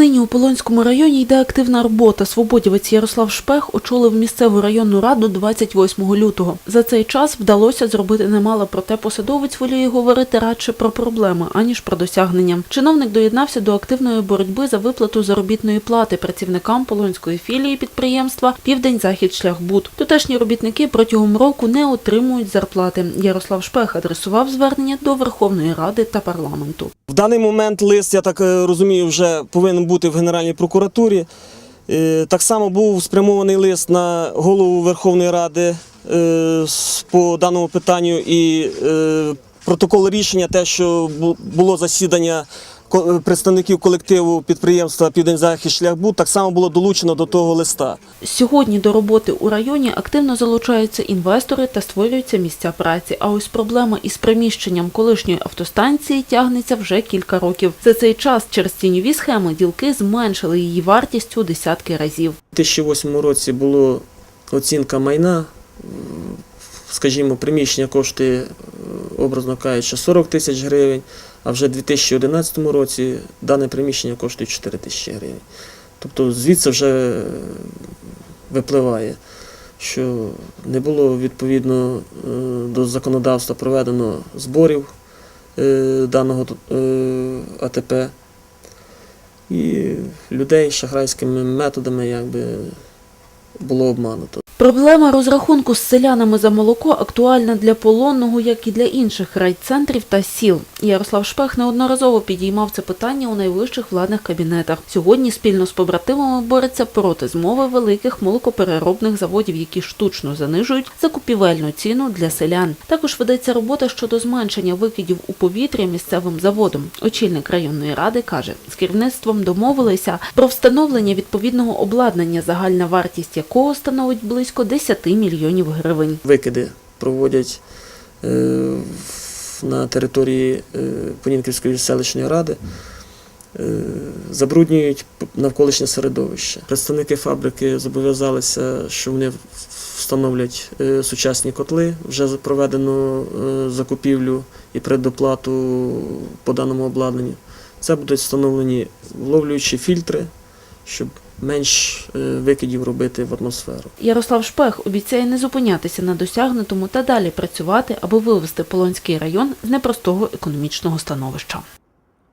Нині у Полонському районі йде активна робота. Свободівець Ярослав Шпех очолив місцеву районну раду 28 лютого. За цей час вдалося зробити немало, проте посадовець воліє говорити радше про проблеми, аніж про досягнення. Чиновник доєднався до активної боротьби за виплату заробітної плати працівникам полонської філії підприємства Південь-Захід Шляхбуд. Тутешні робітники протягом року не отримують зарплати. Ярослав Шпех адресував звернення до Верховної Ради та парламенту. В даний момент лист, я так е, розумію, вже повинен бути в Генеральній прокуратурі. Е, Так само був спрямований лист на голову Верховної Ради е, по даному питанню і е, протокол рішення, те, що було засідання представників колективу підприємства Південь-Захід Шляхбуд, так само було долучено до того листа. Сьогодні до роботи у районі активно залучаються інвестори та створюються місця праці. А ось проблема із приміщенням колишньої автостанції тягнеться вже кілька років. За цей час через тіньові схеми ділки зменшили її вартість у десятки разів. У 2008 році була оцінка майна. Скажімо, приміщення коштує, е, образно кажучи, 40 тисяч гривень, а вже у 2011 році дане приміщення коштує 4 тисячі гривень. Тобто звідси вже випливає, що не було відповідно е, до законодавства проведено зборів е, даного е, АТП. І людей шахрайськими методами якби було обмануто. Проблема розрахунку з селянами за молоко актуальна для полонного, як і для інших райцентрів та сіл. Ярослав Шпех неодноразово підіймав це питання у найвищих владних кабінетах. Сьогодні спільно з побратимами бореться проти змови великих молокопереробних заводів, які штучно занижують закупівельну ціну для селян. Також ведеться робота щодо зменшення викидів у повітря місцевим заводом. Очільник районної ради каже, з керівництвом домовилися про встановлення відповідного обладнання, загальна вартість якого становить близько 10 мільйонів гривень. Викиди проводять е, на території е, Понінківської селищної ради, е, забруднюють навколишнє середовище. Представники фабрики зобов'язалися, що вони встановлять сучасні котли. Вже проведено закупівлю і предоплату по даному обладнанню. Це будуть встановлені вловлюючі фільтри, щоб менш е, викидів робити в атмосферу. Ярослав Шпех обіцяє не зупинятися на досягнутому та далі працювати, аби вивести Полонський район з непростого економічного становища.